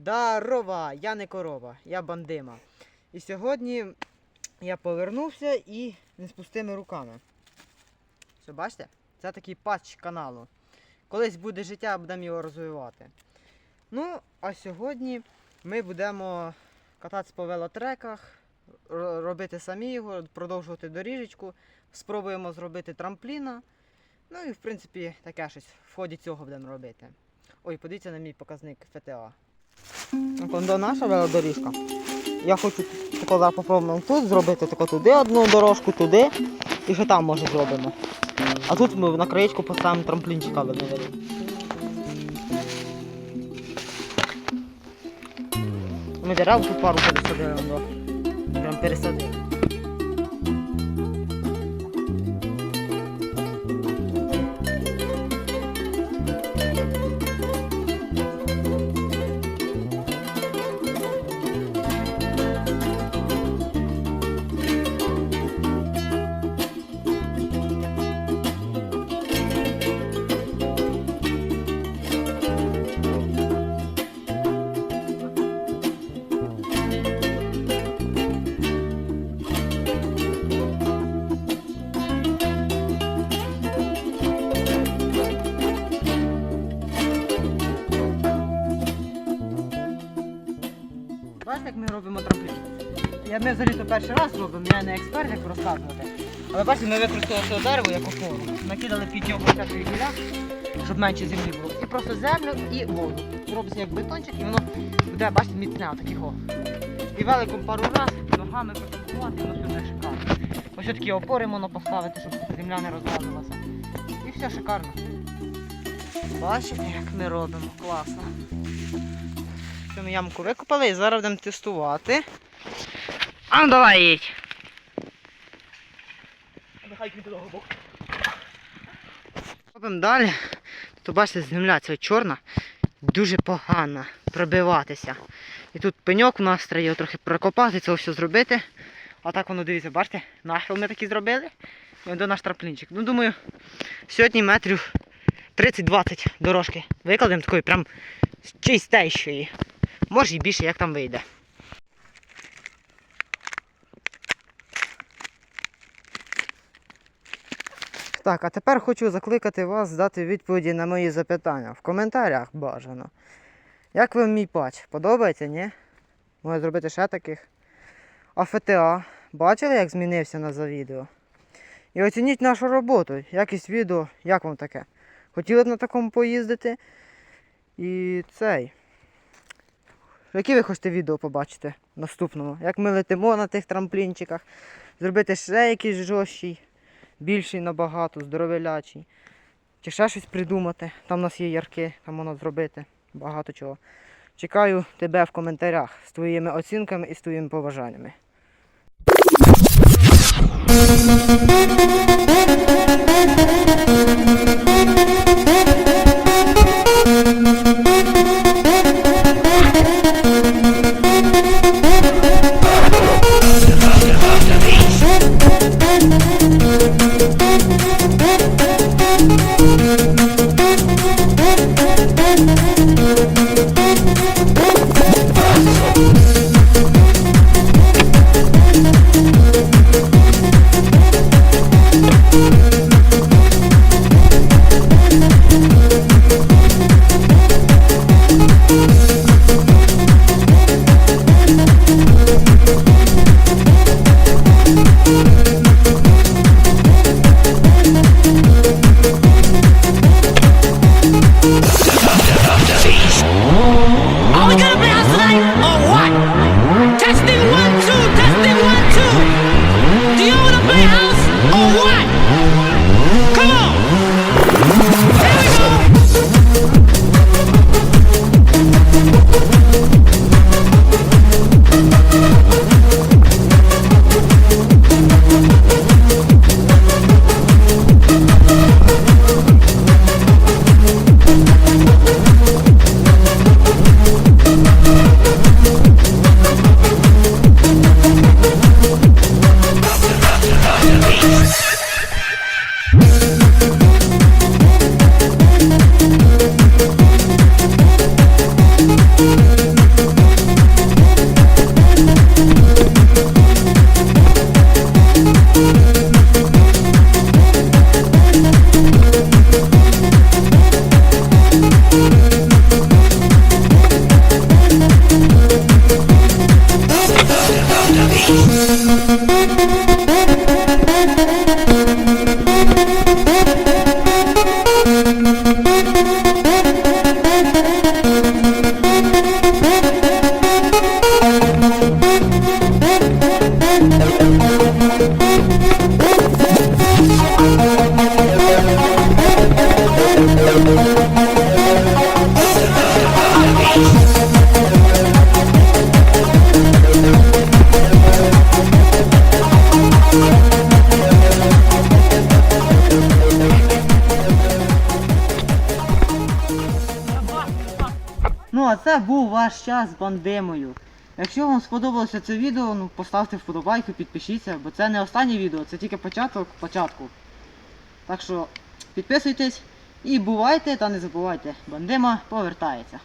Дарова, я не корова, я бандима. І сьогодні я повернувся і не з пустими руками. Що бачите? Це такий патч каналу. Колись буде життя, будемо його розвивати. Ну, а сьогодні ми будемо кататися по велотреках, робити самі його, продовжувати доріжечку, спробуємо зробити трампліна. Ну і в принципі таке щось в ході цього будемо робити. Ой, подивіться на мій показник ФТА. Кондо наша велодоріжка. Я хочу тако попробуємо тут зробити тако туди одну дорожку, туди і ще там може зробимо. А тут ми на краєчку поставимо трамплінчика великий. Ми дерев пару пересадили. Прям пересадили. Я ми взагалі то перший раз робимо, я не експерт, як розказувати. Але бачите, ми використали це дерево як опору. Накидали під нього всякої гіля, щоб менше землі було. І просто землю і воду. Робиться як бетончик і воно буде, бачите, міцне такого. І великом пару раз ногами протокувати, і воно все шикарно. Ось такі опори можна поставити, щоб земля не розвалилася. І все шикарно. Бачите, як ми робимо, класно. Ми ямку викопали і зараз будемо тестувати. А ну давай їдь. Робимо далі. Тут бачите, земля ця чорна, дуже погана пробиватися. І тут пеньок у нас треба трохи прокопати, це все зробити. А так воно дивіться, бачите, нахил ми такі зробили. І до наш траплінчик. Ну думаю, сьогодні метрів 30-20 дорожки викладемо такої прям чистейшої. Може і більше, як там вийде. Так, а тепер хочу закликати вас дати відповіді на мої запитання. В коментарях бажано. Як вам мій патч? Подобається, ні? Може зробити ще таких. А ФТА? Бачили, як змінився на за відео? І оцініть нашу роботу, якість відео, як вам таке? Хотіли б на такому поїздити? І цей. Які ви хочете відео побачити в наступному? Як ми летимо на тих трамплінчиках, зробити ще якийсь жорсткий більший набагато, здоровелячий. Чи ще щось придумати. Там у нас є ярки, там можна зробити багато чого. Чекаю тебе в коментарях з твоїми оцінками і з твоїми побажаннями. Це був ваш час з бандимою. Якщо вам сподобалося це відео, ну поставте вподобайку, підпишіться, бо це не останнє відео, це тільки початок початку. Так що підписуйтесь і бувайте та не забувайте, бандима повертається.